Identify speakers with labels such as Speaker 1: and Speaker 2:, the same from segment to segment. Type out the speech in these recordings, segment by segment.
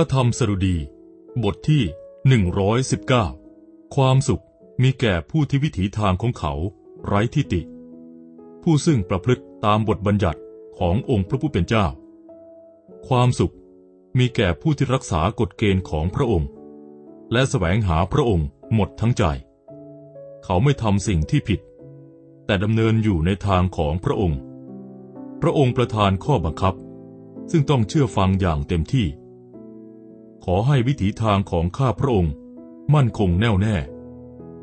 Speaker 1: ระธรรมสดุดี บทที่ 119 ความสุขมีแก่ผู้ที่วิถีทางของเขาไร้ทิฏฐิผู้ซึ่งประพฤติตามบทบัญญัติขององค์พระผู้เป็นเจ้า ความสุขมีแก่ผู้ที่รักษากฎเกณฑ์ของพระองค์ และแสวงหาพระองค์หมดทั้งใจ เขาไม่ทำสิ่งที่ผิด แต่ดำเนินอยู่ในทางของพระองค์ พระองค์ประทานข้อบังคับ ซึ่งต้องเชื่อฟังอย่างเต็มที่ ขอให้วิถีทางของข้าพระองค์ มั่นคงแน่วแน่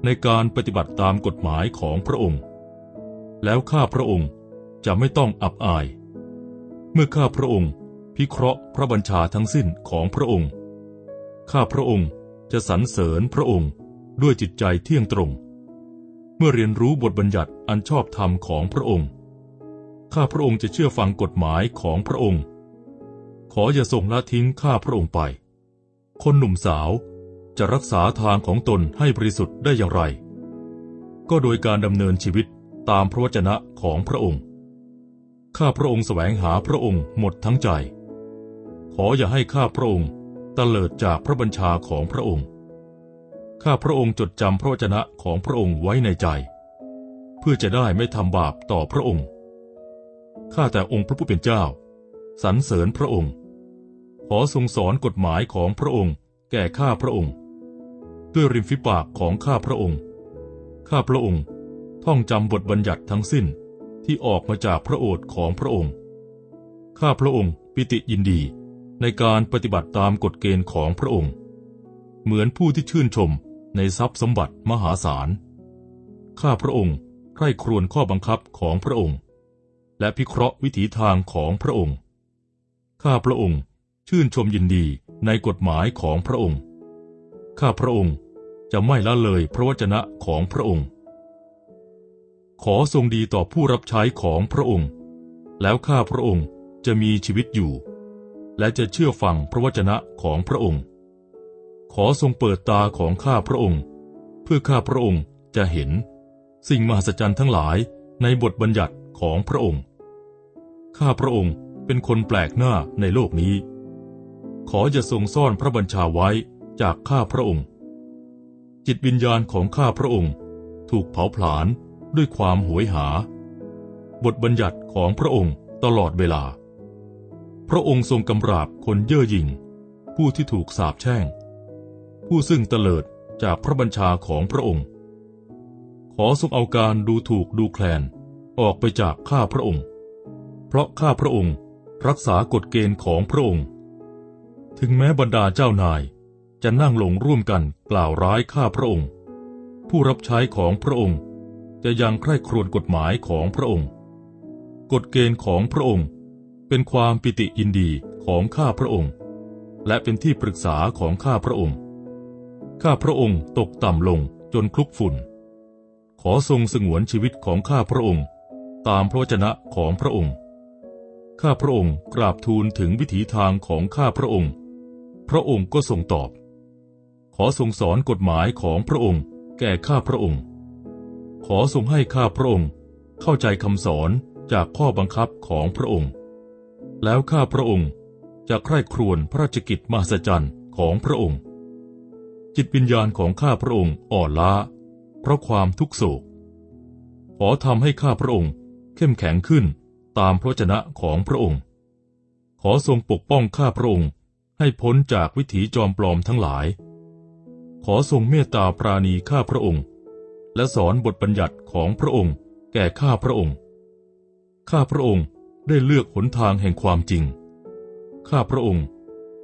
Speaker 1: ในการปฏิบัติตามกฎหมายของพระองค์ แล้วข้าพระองค์จะไม่ต้องอับอาย เมื่อข้าพระองค์พิเคราะห์พระบัญชาทั้งสิ้นของพระองค์ ข้าพระองค์จะสรรเสริญพระองค์ด้วยจิตใจเที่ยงตรง เมื่อเรียนรู้บทบัญญัติอันชอบธรรมของพระองค์ ข้าพระองค์จะเชื่อฟังกฎหมายของพระองค์ ขออย่าส่งละทิ้งข้าพระองค์ไป คนหนุ่มสาวจะรักษาทางของตนให้บริสุทธิ์ได้อย่างไร ก็โดยการดำเนินชีวิตตามพระวจนะของพระองค์ ข้าพระองค์แสวงหาพระองค์หมดทั้งใจ ขออย่าให้ข้าพระองค์ตเลิดจากพระบัญชาของพระองค์ ข้าพระองค์จดจำพระวจนะของพระองค์ไว้ในใจ เพื่อจะได้ไม่ทำบาปต่อพระองค์ ข้าแต่องค์พระผู้เป็นเจ้าสรรเสริญพระองค์ ขอทรงสอนกฎหมายของพระองค์ แก่ข้าพระองค์ ด้วยริมฝีปากของข้าพระองค์ ข้าพระองค์ ท่องจำบทบัญญัติทั้งสิ้นที่ออกมาจากพระโอษฐ์ของพระองค์ ข้าพระองค์ปิติยินดีในการปฏิบัติตามกฎเกณฑ์ของพระองค์ เหมือนผู้ที่ชื่นชมในทรัพย์สมบัติมหาศาล ข้าพระองค์ใคร่ครวญข้อบังคับของพระองค์ และพิเคราะห์วิถีทางของพระองค์ ข้าพระองค์ ชื่นชมยินดีในกฎหมายของพระองค์ ข้าพระองค์จะไม่ละเลยพระวจนะของพระองค์ ขอทรงดีต่อผู้รับใช้ของพระองค์ แล้วข้าพระองค์จะมีชีวิตอยู่ และจะเชื่อฟังพระวจนะของพระองค์ ขอทรงเปิดตาของข้าพระองค์ เพื่อข้าพระองค์จะเห็น สิ่งมหัศจรรย์ทั้งหลายในบทบัญญัติของพระองค์ ข้าพระองค์เป็นคนแปลกหน้าในโลกนี้ ขออย่าทรงซ่อนพระบัญชาไว้จากข้าพระองค์ จิตวิญญาณของข้าพระองค์ ถูกเผาผลาญด้วยความหวยหา บทบัญญัติของพระองค์ตลอดเวลา พระองค์ทรงกำราบคนเย่อหยิ่ง ผู้ที่ถูกสาปแช่ง ผู้ซึ่งเตลิดจากพระบัญชาของพระองค์ ขอทรงเอาการดูถูกดูแคลนออกไปจากข้าพระองค์ เพราะข้าพระองค์รักษากฎเกณฑ์ของพระองค์ ถึงแม้บรรดาเจ้านายจะนั่งลงร่วมกันกล่าวร้ายข้าพระองค์ ผู้รับใช้ของพระองค์จะยังใคร่ครวญกฎหมายของพระองค์ กฎเกณฑ์ของพระองค์ เป็นความปิติยินดีของข้าพระองค์ และเป็นที่ปรึกษาของข้าพระองค์ ข้าพระองค์ตกต่ำลงจนคลุกฝุ่น ขอทรงสงวนชีวิตของข้าพระองค์ ตามพระวจนะของพระองค์ ข้าพระองค์กราบทูลถึงวิถีทางของข้าพระองค์ พระองค์ก็ทรงตอบ ขอทรงสอนกฎหมายของพระองค์ แก่ข้าพระองค์ ขอทรงให้ข้าพระองค์ เข้าใจคำสอนจากข้อบังคับของพระองค์ แล้วข้าพระองค์จะใคร่ครวญพระราชกิจมหัศจรรย์ของพระองค์ จิตวิญญาณของข้าพระองค์อ่อนล้า เพราะความทุกโศก ขอทำให้ข้าพระองค์เข้มแข็งขึ้นตามพระวจนะของพระองค์ ขอทรงปกป้องข้าพระองค์ ให้พ้นจากวิถีจอมปลอมทั้งหลาย ขอทรงเมตตาปราณีข้าพระองค์ และสอนบทบัญญัติของพระองค์ แก่ข้าพระองค์ ข้าพระองค์ได้เลือกหนทางแห่งความจริง ข้าพระองค์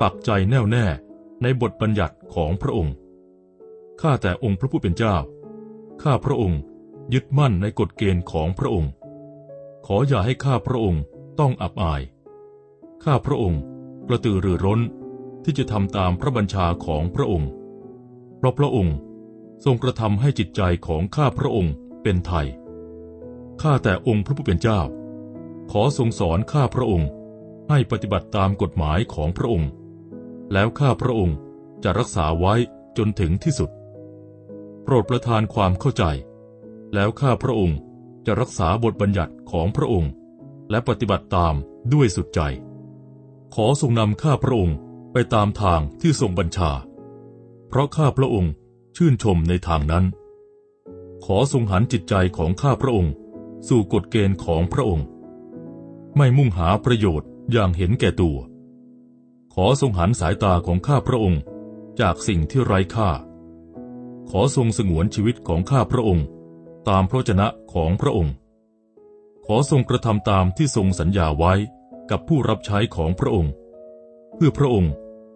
Speaker 1: ปักใจแน่วแน่ในบทบัญญัติของพระองค์ ข้าแต่องค์พระผู้เป็นเจ้า ข้าพระองค์ยึดมั่นในกฎเกณฑ์ของพระองค์ ขออย่าให้ข้าพระองค์ต้องอับอาย ข้าพระองค์กระตือรือร้น ที่จะทำตามพระบัญชาของพระองค์ เพราะพระองค์ทรงกระทำให้จิตใจของข้าพระองค์เป็นไทย ข้าแต่องค์พระผู้เป็นเจ้า ขอทรงสอนข้าพระองค์ให้ปฏิบัติตามกฎหมายของพระองค์ แล้วข้าพระองค์จะรักษาไว้จนถึงที่สุด โปรดประทานความเข้าใจ แล้วข้าพระองค์จะรักษาบทบัญญัติของพระองค์ และปฏิบัติตามด้วยสุดใจ ขอทรงนำข้าพระองค์ ไปตามทางที่ทรงบัญชา เพราะข้าพระองค์ชื่นชมในทางนั้น ขอทรงหันจิตใจของข้าพระองค์ สู่กฎเกณฑ์ของพระองค์ ไม่มุ่งหาประโยชน์อย่างเห็นแก่ตัว ขอทรงหันสายตาของข้าพระองค์จากสิ่งที่ไร้ค่า ขอทรงสงวนชีวิตของข้าพระองค์ ตามพระเจนะของพระองค์ ขอทรงกระทำตามที่ทรงสัญญาไว้กับผู้รับใช้ของพระองค์ เพื่อพระองค์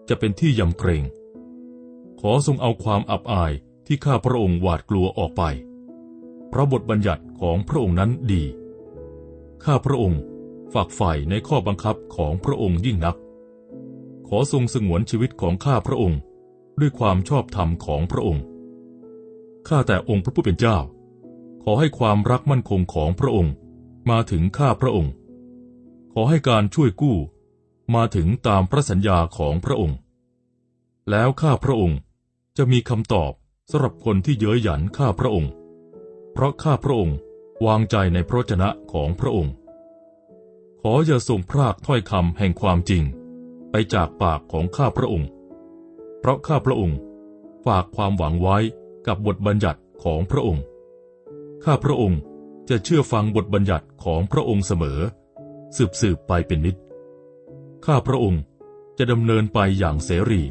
Speaker 1: จะเป็นที่ยำเกรง ขอทรงเอาความอับอายที่ข้าพระองค์หวาดกลัวออกไป เพราะบทบัญญัติของพระองค์นั้นดี ข้าพระองค์ฝากฝ่ายในข้อบังคับของพระองค์ยิ่งนัก ขอทรงสงวนชีวิตของข้าพระองค์ ด้วยความชอบธรรมของพระองค์ ข้าแต่องค์พระผู้เป็นเจ้า ขอให้ความรักมั่นคงของพระองค์มาถึงข้าพระองค์ ขอให้การช่วยกู้ มาถึงตามพระสัญญาของพระองค์ แล้วข้าพระองค์จะมีคำตอบสำหรับคนที่เย้ยหยันข้าพระองค์ เพราะข้าพระองค์วางใจในพระชนะของพระองค์ ขออย่าทรงพรากถ้อยคำแห่งความจริง ไปจากปากของข้าพระองค์ เพราะข้าพระองค์ฝากความหวังไว้กับบทบัญญัติของพระองค์ ข้าพระองค์จะเชื่อฟังบทบัญญัติของพระองค์เสมอ สืบสืบไปเป็นนิด ข้าพระองค์จะดำเนินไปอย่างเสรี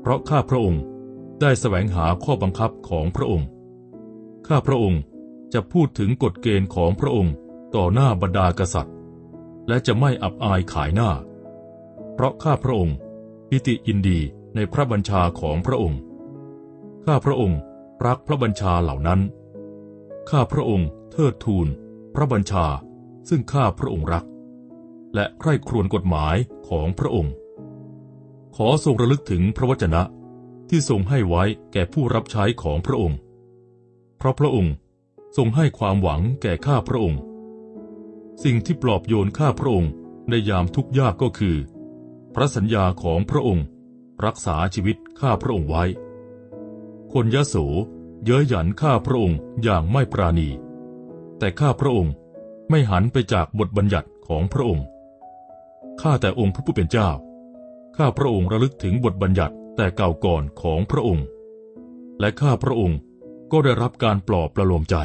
Speaker 1: เพราะข้าพระองค์ได้แสวงหาข้อบังคับของพระองค์ ข้าพระองค์จะพูดถึงกฎเกณฑ์ของพระองค์ต่อหน้าบรรดากษัตริย์ และจะไม่อับอายขายหน้า เพราะข้าพระองค์พิติยินดีในพระบัญชาของพระองค์ ข้าพระองค์รักพระบัญชาเหล่านั้น ข้าพระองค์เทิดทูนพระบัญชาซึ่งข้าพระองค์รัก และใคร่ครวญกฎหมายของพระองค์ ขอทรงระลึกถึงพระวจนะที่ทรงให้ไว้แก่ผู้รับใช้ของพระองค์ เพราะพระองค์ทรงให้ความหวังแก่ข้าพระองค์ สิ่งที่ปลอบโยนข้าพระองค์ในยามทุกข์ยากก็คือ พระสัญญาของพระองค์ รักษาชีวิตข้าพระองค์ไว้ คนยโสเย้ยหยันข้าพระองค์อย่างไม่ปราณี แต่ข้าพระองค์ไม่หันไปจากบทบัญญัติของพระองค์ ข้าแต่องค์พระผู้เป็นเจ้า ข้าพระองค์ระลึกถึงบทบัญญัติแต่เก่าก่อนของพระองค์ และข้าพระองค์ก็ได้รับการปลอบประโลมใจ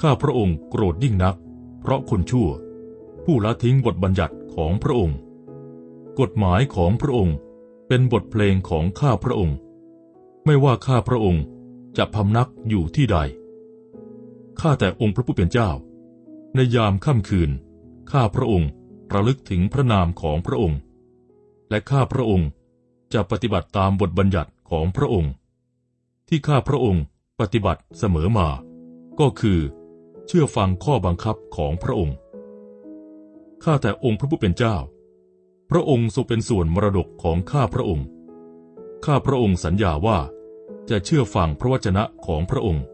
Speaker 1: ข้าพระองค์โกรธยิ่งนัก เพราะคนชั่ว ผู้ละทิ้งบทบัญญัติของพระองค์ กฎหมายของพระองค์เป็นบทเพลงของข้าพระองค์ ไม่ว่าข้าพระองค์จะพำนักอยู่ที่ใด ข้าแต่องค์พระผู้เป็นเจ้า ในยามค่ำคืน ข้าพระองค์ ระลึกถึงพระนามของพระองค์ และข้าพระองค์จะปฏิบัติตามบทบัญญัติของพระองค์ ที่ข้าพระองค์ปฏิบัติเสมอมา ก็คือ เชื่อฟังข้อบังคับของพระองค์ ข้าแต่องค์พระผู้เป็นเจ้า พระองค์ทรงเป็นส่วนมรดกของข้าพระองค์ ข้าพระองค์สัญญาว่าจะเชื่อฟังพระวจนะของพระองค์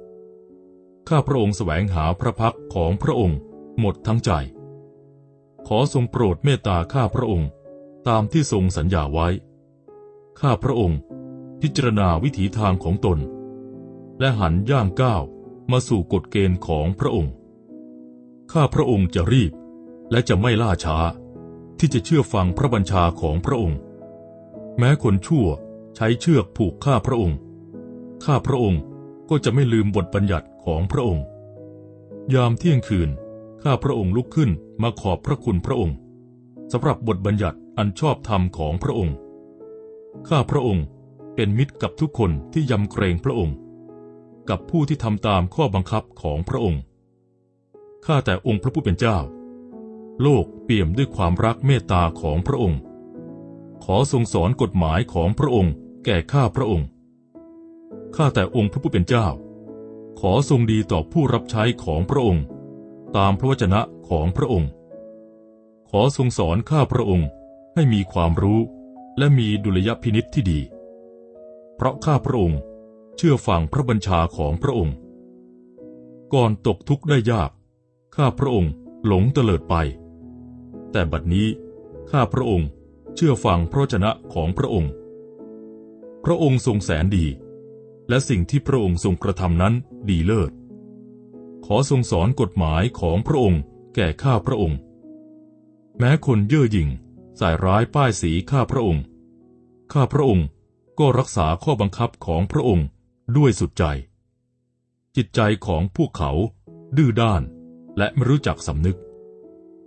Speaker 1: ข้าพระองค์แสวงหาพระพักของพระองค์หมดทั้งใจ ขอทรงโปรดเมตตาข้าพระองค์ ตามที่ทรงสัญญาไว้ ข้าพระองค์ พิจารณาวิถีทางของตน และหันย่างก้าวมาสู่กฎเกณฑ์ของพระองค์ ข้าพระองค์จะรีบและจะไม่ล่าช้า ที่จะเชื่อฟังพระบัญชาของพระองค์ แม้คนชั่วใช้เชือกผูกข้าพระองค์ ข้าพระองค์ก็จะไม่ลืมบทบัญญัติของพระองค์ ยามเที่ยงคืน ข้าพระองค์ลุกขึ้นมาขอบพระคุณพระองค์สำหรับบทบัญญัติอันชอบธรรมของพระองค์ ข้าพระองค์เป็นมิตรกับทุกคนที่ยำเกรงพระองค์ กับผู้ที่ทำตามข้อบังคับของพระองค์ ข้าแต่องค์พระผู้เป็นเจ้า โลกเปี่ยมด้วยความรักเมตตาของพระองค์ ขอทรงสอนกฎหมายของพระองค์แก่ข้าพระองค์ ข้าแต่องค์พระผู้เป็นเจ้า ขอทรงดีต่อผู้รับใช้ของพระองค์ ตามพระวจนะของพระองค์ ขอทรงสอนข้าพระองค์ให้มีความรู้และมีดุลยพินิษที่ดี เพราะข้าพระองค์เชื่อฟังพระบัญชาของพระองค์ ก่อนตกทุกข์ได้ยาก ข้าพระองค์หลงเตลิดไป แต่บัดนี้ข้าพระองค์เชื่อฟังพระชนะของพระองค์ พระองค์ทรงแสนดี และสิ่งที่พระองค์ทรงกระทำนั้นดีเลิศ ขอทรงสอนกฎหมายของพระองค์ แก่ข้าพระองค์ แม้คนเย่อหยิ่งใส่ร้ายป้ายสีข้าพระองค์ ข้าพระองค์ก็รักษาข้อบังคับของพระองค์ด้วยสุดใจ จิตใจของพวกเขา ดื้อด้านและไม่รู้จักสำนึก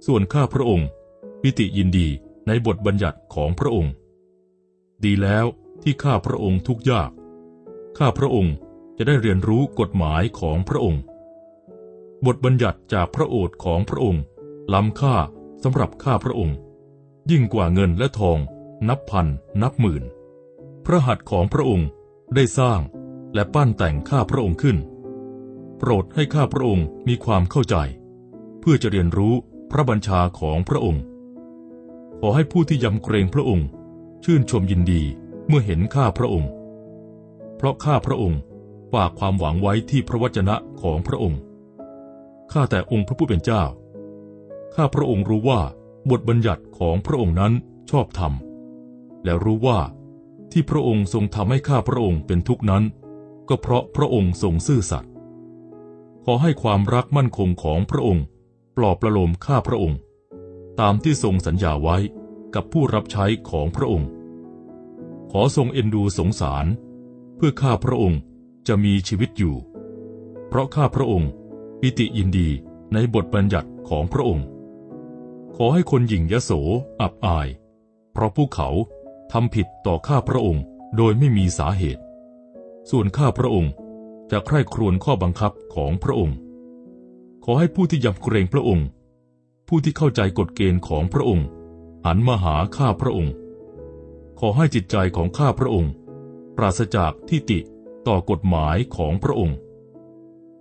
Speaker 1: ส่วนข้าพระองค์ ปิติยินดีในบทบัญญัติของพระองค์ ดีแล้วที่ข้าพระองค์ทุกยาก ข้าพระองค์จะได้เรียนรู้กฎหมายของพระองค์ บทบัญญัติจากพระโอษฐ์ของพระองค์ ล้ำค่าสำหรับข้าพระองค์ ยิ่งกว่าเงินและทอง นับพัน นับหมื่น พระหัตถ์ของพระองค์ได้สร้างและปั้นแต่งข้าพระองค์ขึ้น โปรดให้ข้าพระองค์มีความเข้าใจ เพื่อจะเรียนรู้พระบัญชาของพระองค์ ขอให้ผู้ที่ยำเกรงพระองค์ ชื่นชมยินดีเมื่อเห็นข้าพระองค์ เพราะข้าพระองค์ฝากความหวังไว้ที่พระวจนะของพระองค์ ข้าแต่องค์พระผู้เป็นเจ้า ข้าพระองค์รู้ว่าบทบัญญัติของพระองค์นั้นชอบธรรม และรู้ว่าที่พระองค์ทรงทำให้ข้าพระองค์เป็นทุกข์นั้น ก็เพราะพระองค์ทรงซื่อสัตย์ ขอให้ความรักมั่นคงของพระองค์ ปลอบประโลมข้าพระองค์ ตามที่ทรงสัญญาไว้กับผู้รับใช้ของพระองค์ ขอทรงเอ็นดูสงสาร เพื่อข้าพระองค์จะมีชีวิตอยู่ เพราะข้าพระองค์ ปิติยินดีในบทบัญญัติของพระองค์ ขอให้คนหยิ่งยโสอับอาย เพราะพวกเขาทำผิดต่อข้าพระองค์โดยไม่มีสาเหตุ ส่วนข้าพระองค์จะใคร่ครวญข้อบังคับของพระองค์ ขอให้ผู้ที่ยำเกรงพระองค์ ผู้ที่เข้าใจกฎเกณฑ์ของพระองค์ หันมาหาข้าพระองค์ ขอให้จิตใจของข้าพระองค์ ปราศจากที่ติต่อกฎหมายของพระองค์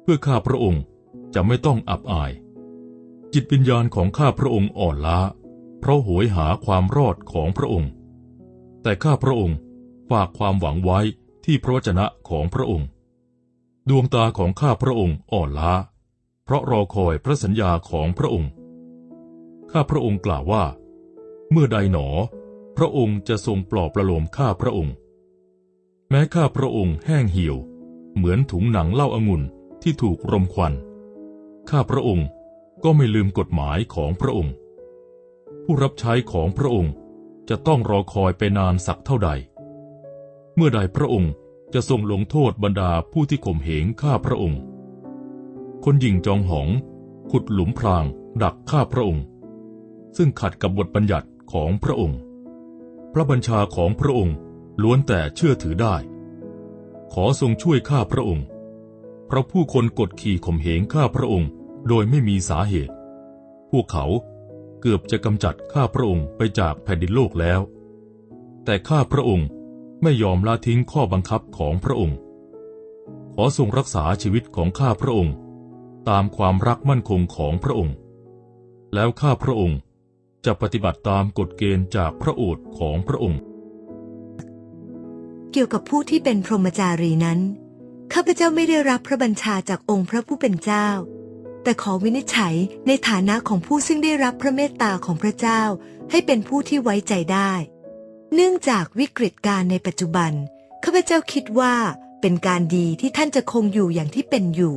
Speaker 1: เพื่อข้าพระองค์ จะไม่ต้องอับอาย จิตวิญญาณของข้าพระองค์อ่อนล้า เพราะโหยหาความรอดของพระองค์ แต่ข้าพระองค์ฝากความหวังไว้ที่พระวจนะของพระองค์ ดวงตาของข้าพระองค์อ่อนล้า เพราะรอคอยพระสัญญาของพระองค์ ข้าพระองค์กล่าวว่า เมื่อใดหนอ พระองค์จะทรงปลอบประโลมข้าพระองค์ แม้ข้าพระองค์แห้งเหี่ยว เหมือนถุงหนังเล้าองุ่นที่ถูกรมควัน ข้าพระองค์ก็ไม่ลืมกฎหมายของพระองค์ ผู้รับใช้ของพระองค์จะต้องรอคอยไปนานสักเท่าใด เมื่อใดพระองค์จะทรงลงโทษบรรดาผู้ที่ข่มเหงข้าพระองค์ คนหญิงจองหอง ขุดหลุมพราง ดักข้าพระองค์ ซึ่งขัดกับบทบัญญัติของพระองค์ พระบัญชาของพระองค์ล้วนแต่เชื่อถือได้ ขอทรงช่วยข้าพระองค์ เพราะผู้คนกดขี่ข่มเหงข้าพระองค์ โดยไม่มีสาเหตุ พวกเขาเกือบจะกำจัดข้าพระองค์ไปจากแผ่นดินโลกแล้ว แต่ข้าพระองค์ไม่ยอมละทิ้งข้อบังคับของพระองค์ ขอทรงรักษาชีวิตของข้าพระองค์ ตามความรักมั่นคงของพระองค์ แล้วข้าพระองค์จะปฏิบัติตามกฎเกณฑ์จากพระโอษฐ์ของพระองค์
Speaker 2: เกี่ยวกับผู้ที่เป็นพรหมจารีนั้น ข้าพเจ้าไม่ได้รับพระบัญชาจากองค์พระผู้เป็นเจ้า แต่ขอวินิจฉัยในฐานะของผู้ซึ่งได้รับพระเมตตาของพระเจ้า ให้เป็นผู้ที่ไว้ใจได้ เนื่องจากวิกฤตการณ์ในปัจจุบัน ข้าพเจ้าคิดว่าเป็นการดีที่ท่านจะคงอยู่อย่างที่เป็นอยู่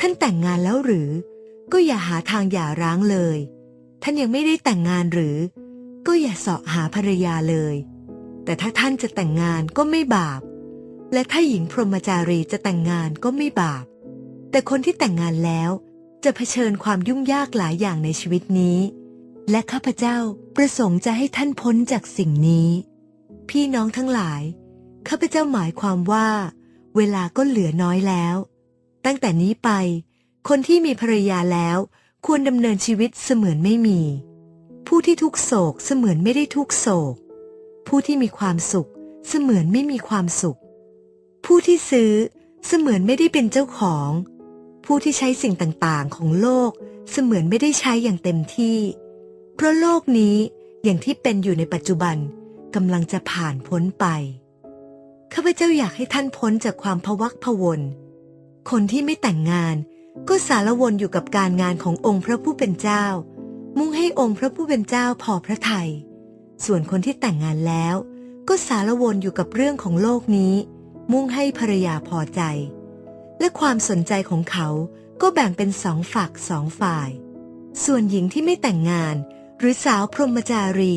Speaker 2: ท่านแต่งงานแล้วหรือ ก็อย่าหาทางหย่าร้างเลย ท่านยังไม่ได้แต่งงานหรือ ก็อย่าเสาะหาภรรยาเลย แต่ถ้าท่านจะแต่งงานก็ไม่บาป และถ้าหญิงพรหมจารีจะแต่งงานก็ไม่บาป แต่คนที่แต่งงานแล้ว จะเผชิญความยุ่งยากหลายอย่างในชีวิตนี้ และข้าพเจ้าประสงค์จะให้ท่านพ้นจากสิ่งนี้ พี่น้องทั้งหลาย ข้าพเจ้าหมายความว่า เวลาก็เหลือน้อยแล้ว ตั้งแต่นี้ไป คนที่มีภรรยาแล้วควรดำเนินชีวิตเสมือนไม่มี ผู้ที่ทุกโศกเสมือนไม่ได้ทุกโศก ผู้ที่มีความสุขเสมือนไม่มีความสุข ผู้ที่ซื้อเสมือนไม่ได้เป็นเจ้าของ ผู้ที่ใช้สิ่งต่างๆ ของโลกเสมือนไม่ได้ใช้อย่างเต็มที่ เพราะโลกนี้อย่างที่เป็นอยู่ในปัจจุบันกำลังจะผ่านพ้นไป ข้าพเจ้าอยากให้ท่านพ้นจากความพวักพวนคนที่ไม่แต่งงานก็สารวนอยู่กับการงานขององค์พระผู้เป็นเจ้า มุ่งให้องค์พระผู้เป็นเจ้าพอพระทยัยส่วนคนที่แต่งงานแล้ว ก็สารวนอยู่กับเรื่องของโลกนี้ มุ่งให้ภรรยาพอใจ และความสนใจของเขาก็แบ่งเป็นสองฝักสองฝ่าย ส่วนหญิงที่ไม่แต่งงาน หรือสาวพรหมจารี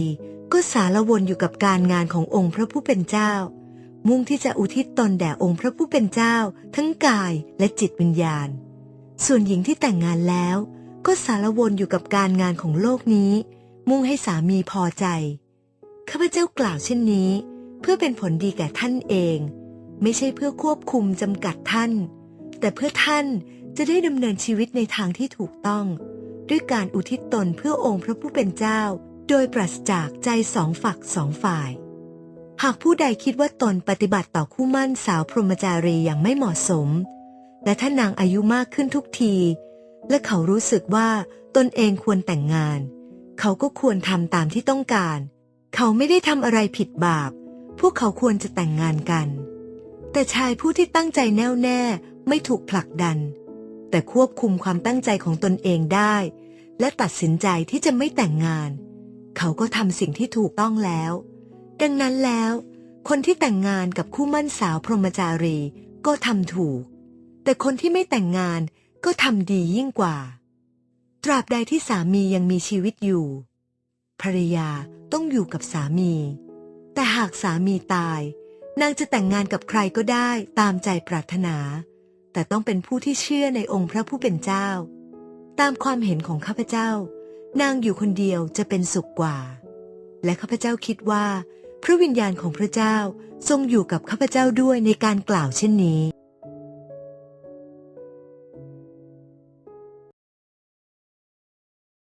Speaker 2: ก็สารวนอยู่กับการงานขององค์พระผู้เป็นเจ้า มุ่งที่จะอุทิศตนแด่องค์พระผู้เป็นเจ้า ทั้งกายและจิตวิญญาณ ส่วนหญิงที่แต่งงานแล้ว ก็สารวนอยู่กับการงานของโลกนี้ มุ่งให้สามีพอใจข้าพเจ้ากล่าวเช่นนี้ เพื่อเป็นผลดีแก่ท่านเอง ไม่ใช่เพื่อควบคุมจำกัดท่าน แต่เพื่อท่านจะได้ดำเนินชีวิตในทางที่ถูกต้อง ด้วยการอุทิศตนเพื่อองค์พระผู้เป็นเจ้า โดยปราศจากใจสองฝักสองฝ่าย หากผู้ใดคิดว่าตนปฏิบัติต่อคู่มั่นสาวพรหมจารีอย่างไม่เหมาะสม และถ้านางอายุมากขึ้นทุกที และเขารู้สึกว่าตนเองควรแต่งงาน เขาก็ควรทำตามที่ต้องการ เขาไม่ได้ทำอะไรผิดบาป พวกเขาควรจะแต่งงานกัน แต่ชายผู้ที่ตั้งใจแน่วแน่ไม่ถูกผลักดัน แต่ควบคุมความตั้งใจของตนเองได้ และตัดสินใจที่จะไม่แต่งงาน เขาก็ทำสิ่งที่ถูกต้องแล้ว ดังนั้นแล้ว คนที่แต่งงานกับคู่มั่นสาวพรหมจารีก็ทำถูก แต่คนที่ไม่แต่งงานก็ทำดียิ่งกว่า ตราบใดที่สามียังมีชีวิตอยู่ ภรรยาต้องอยู่กับสามี แต่หากสามีตาย นางจะแต่งงานกับใครก็ได้ตามใจปรารถนา แต่ต้องเป็นผู้ที่เชื่อในองค์พระผู้เป็นเจ้า ตามความเห็นของข้าพเจ้า นางอยู่คนเดียวจะเป็นสุขกว่า และข้าพเจ้าคิดว่า พระวิญญาณของพระเจ้าทรงอยู่กับข้าพเจ้าด้วยในการกล่าวเช่นนี้